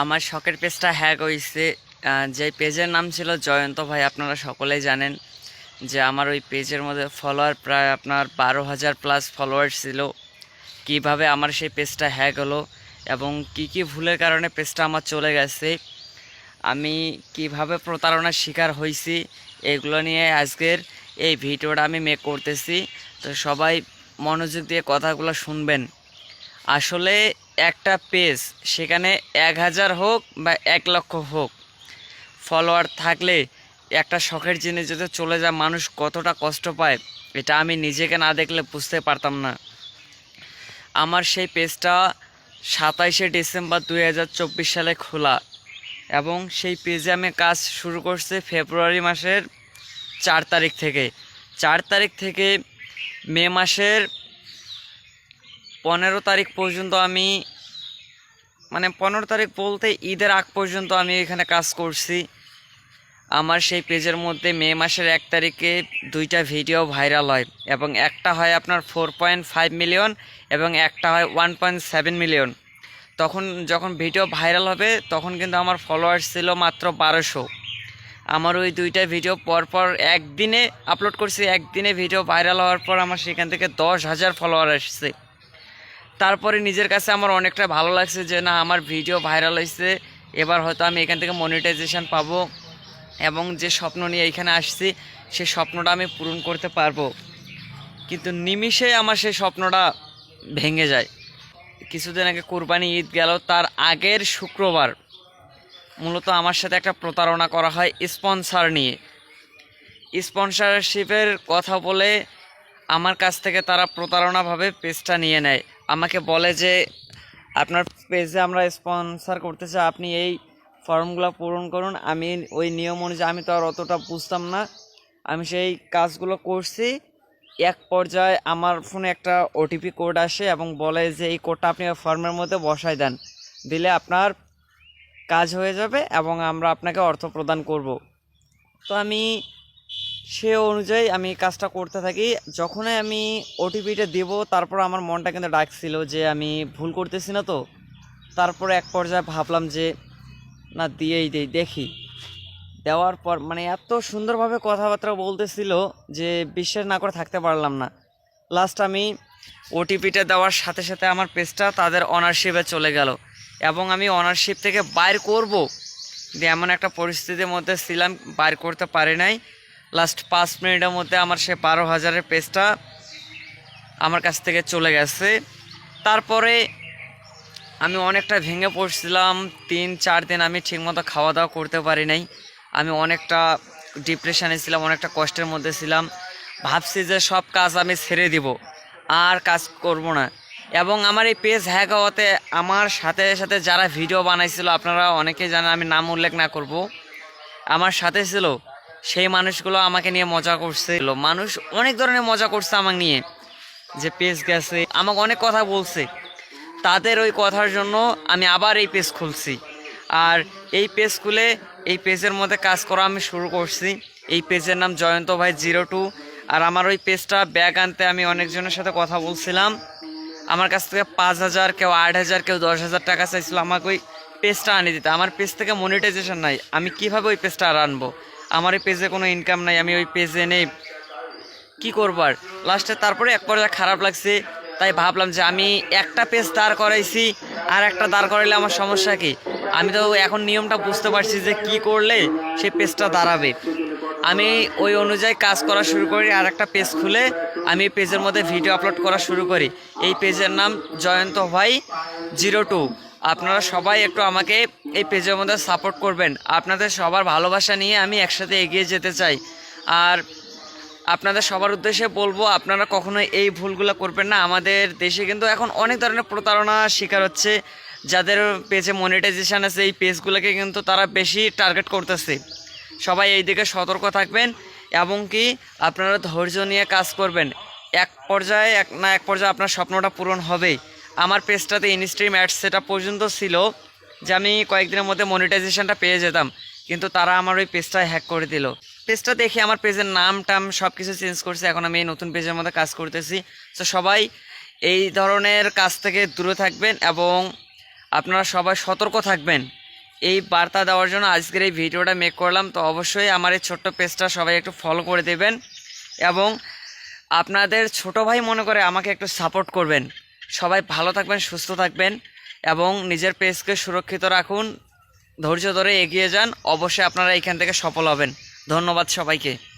আমার শখের পেজটা হ্যাক হয়েছে যে পেজের নাম ছিল জয়ন্ত ভাই, আপনারা সকলেই জানেন যে আমার ওই পেজের মধ্যে ফলোয়ার প্রায় আপনার বারো হাজার প্লাস ফলোয়ার ছিল। কীভাবে আমার সেই পেজটা হ্যাক হলো এবং কি কি ভুলের কারণে পেজটা আমার চলে গেছে, আমি কীভাবে প্রতারণার শিকার হয়েছি এগুলো নিয়ে আজকের এই ভিডিওটা আমি মেক করতেছি। তো সবাই মনোযোগ দিয়ে কথাগুলো শুনবেন। আসলে একটা পেজ, সেখানে এক হাজার হোক বা এক লক্ষ হোক। ফলোয়ার থাকলে একটা শখের জিনিস যদি চলে যায়, মানুষ কতটা কষ্ট পায়, এটা আমি নিজেকে না দেখলে বুঝতে পারতাম না। আমার সেই পেজটা সাতাইশে ডিসেম্বর দু হাজার চব্বিশ সালে খোলা এবং সেই পেজে আমি কাজ শুরু করছি ফেব্রুয়ারি মাসের চার তারিখ থেকে। চার তারিখ থেকে মে মাসের পনেরো তারিখ পর্যন্ত আমি মানে পনেরো তারিখ বলতে ঈদের আগ পর্যন্ত আমি এখানে কাজ করছি। আমার সেই পেজের মধ্যে মে মাসের এক তারিখে দুইটা ভিডিও ভাইরাল হয় এবং একটা হয় আপনার ফোর পয়েন্ট ফাইভ মিলিয়ন এবং একটা হয় ওয়ান পয়েন্ট সেভেন মিলিয়ন। তখন যখন ভিডিও ভাইরাল হবে, তখন কিন্তু আমার ফলোয়ার্স ছিল মাত্র বারোশো। আমার ওই দুইটা ভিডিও পরপর একদিনে আপলোড করছি, একদিনে ভিডিও ভাইরাল হওয়ার পর আমার সেখান থেকে দশ হাজার ফলোয়ার আসছে। তারপরে নিজের কাছে আমার অনেকটা ভালো লাগছে যে, না, আমার ভিডিও ভাইরাল হয়েছে। এবার হয়তো আমি এখান থেকে মনিটাইজেশন পাবো এবং যে স্বপ্ন নিয়ে এখানে আসছি, সে স্বপ্নটা আমি পূরণ করতে পারব। কিন্তু নিমিষে আমার সেই স্বপ্নটা ভেঙে যায়। কিছুদিন আগে কোরবানি ঈদ গেল, তার আগের শুক্রবার মূলত আমার সাথে একটা প্রতারণা করা হয় স্পন্সর নিয়ে। স্পন্সরশিপের কথা বলে আমার কাছ থেকে তারা প্রতারণাভাবে পেজটা নিয়ে নেয়। আমাকে বলে যে, আপনার পেজে আমরা স্পন্সর করতে চাই আপনি এই ফর্মগুলো পূরণ করুন। আমি ওই নিয়ম অনুযায়ী আমি তো আর অতটা বুঝতাম না। আমি সেই কাজগুলো করছি। এক পর্যায়ে আমার ফোনে একটা ওটিপি কোড আসে এবং বলে যে, এই কোডটা আপনি ফর্মের মধ্যে বসাই দেন। দিলে আপনার কাজ হয়ে যাবে এবং আমরা আপনাকে অর্থ প্রদান করব। তো আমি সে অনুযায়ী আমি কাজটা করতে থাকি। যখনই আমি ওটিপিটা দেব, তারপর আমার মনটা কিন্তু ডাকছিল যে আমি ভুল করতেছি না তো। তারপরে এক পর্যায়ে ভাবলাম যে, না, দিয়েই দেই, দেখি। দেওয়ার পর মানে এত সুন্দরভাবে কথাবার্তা বলতেছিল যে বিশ্বাস না করে থাকতে পারলাম না। লাস্ট আমি ওটিপিটা দেওয়ার সাথে সাথে আমার পেজটা তাদের অনারশিপে চলে গেল। এবং আমি অনারশিপ থেকে বাইর করব। দিয়ে এমন একটা পরিস্থিতির মধ্যে ছিলাম, বাইর করতে পারি নাই। লাস্ট পাঁচ মিনিটের মধ্যে আমার সে বারো হাজারের পেজটা আমার কাছ থেকে চলে গেছে। তারপরে আমি অনেকটা ভেঙে পড়ছিলাম, তিন, চার দিন আমি ঠিকমতো খাওয়া দাওয়া করতে পারি নাই। আমি অনেকটা ডিপ্রেশনে ছিলাম, অনেকটা কষ্টের মধ্যে ছিলাম। ভাবছি যে সব কাজ আমি ছেড়ে দিব, আর কাজ করব না। এবং আমার এই পেজ হ্যাক হওয়াতে আমার সাথে সাথে যারা ভিডিও বানাইছিল, আপনারা অনেকেই জানেন আমি নাম উল্লেখ না করব। আমার সাথে ছিল সেই মানুষগুলো আমাকে নিয়ে মজা করছে। মানুষ অনেক ধরনের মজা করছে আমাকে নিয়ে। যে পেজ গেছে, আমাকে অনেক কথা বলছে। তাদের ওই কথার জন্য আমি আবার এই পেজ খুলছি। আর এই পেজ খুলে এই পেজের মধ্যে কাজ করা আমি শুরু করছি। এই পেজের নাম জয়ন্ত ভাই জিরো টু। আর আমার ওই পেজটা ব্যাগ আনতে আমি অনেকজনের সাথে কথা বলছিলাম। আমার কাছ থেকে পাঁচ হাজার কেউ আট হাজার কেউ দশ হাজার টাকা চাইছিল আমাকে ওই পেজটা আনি দিতে। আমার পেজ থেকে মনিটাইজেশন নাই। আমি কীভাবে ওই পেজটা আর আনব? আমার এই পেজে কোনো ইনকাম নাই, আমি ওই পেজে নেই। কি করব আর? লাস্টে তারপরে এক পর্যায়ে খারাপ লাগছে, তাই ভাবলাম যে আমি একটা পেজ দাঁড় করাইছি, আর একটা দাঁড় করাইলে আমার সমস্যা কি? আমি তো এখন নিয়মটা বুঝতে পারছি যে কি করলে সেই পেজটা দাঁড়াবে। আমি ওই অনুযায়ী কাজ করা শুরু করি, আর একটা পেজ খুলে আমি পেজের মধ্যে ভিডিও আপলোড করা শুরু করি। এই পেজের নাম জয়ন্ত ভাই জিরো টু আপনারা সবাই একটু আমাকে এই পেজের মধ্যে সাপোর্ট করবেন। আপনাদের সবার ভালোবাসা নিয়ে আমি একসাথে এগিয়ে যেতে চাই। আর আপনাদের সবার উদ্দেশ্যে বলব, আপনারা কখনো এই ভুলগুলো করবেন না। আমাদের দেশে কিন্তু এখন অনেক ধরনের প্রতারণা শিকার হচ্ছে, যাদের পেজে মনিটাইজেশন আছে, এই পেজগুলোকে কিন্তু তারা বেশি টার্গেট করতেছে। সবাই এই দিকে সতর্ক থাকবেন এবং কি আপনারা ধৈর্য নিয়ে কাজ করবেন। এক পর্যায়ে এক না, এক পর্যায়ে আপনার স্বপ্নটা পূরণ হবেই। আমার পেজটাতে ইনস্ট্রিম অ্যাডস সেটা পর্যন্ত ছিল। যে আমি কয়েকদিনের মধ্যে মনিটাইজেশনটা পেয়ে যেতাম, কিন্তু তারা আমার ওই পেজটা হ্যাক করে দিল। পেজটা দেখে আমার পেজের নাম টাম সব কিছু চেঞ্জ করছে, এখন আমি এই নতুন পেজের মধ্যে কাজ করতেছি। তো সবাই এই ধরনের কাজ থেকে দূরে থাকবেন এবং আপনারা সবাই সতর্ক থাকবেন। এই বার্তা দেওয়ার জন্য আজকের এই ভিডিওটা মেক করলাম, তো অবশ্যই আমার এই ছোট্ট পেজটা সবাই একটু ফলো করে দেবেন এবং আপনাদের ছোট ভাই মনে করে আমাকে একটু সাপোর্ট করবেন। সবাই ভালো থাকবেন, সুস্থ থাকবেন। এবং নিজের পেজকে সুরক্ষিত রাখুন। ধৈর্য ধরে এগিয়ে যান। অবশ্যই আপনারা এখান থেকে সফল হবেন। ধন্যবাদ সবাইকে।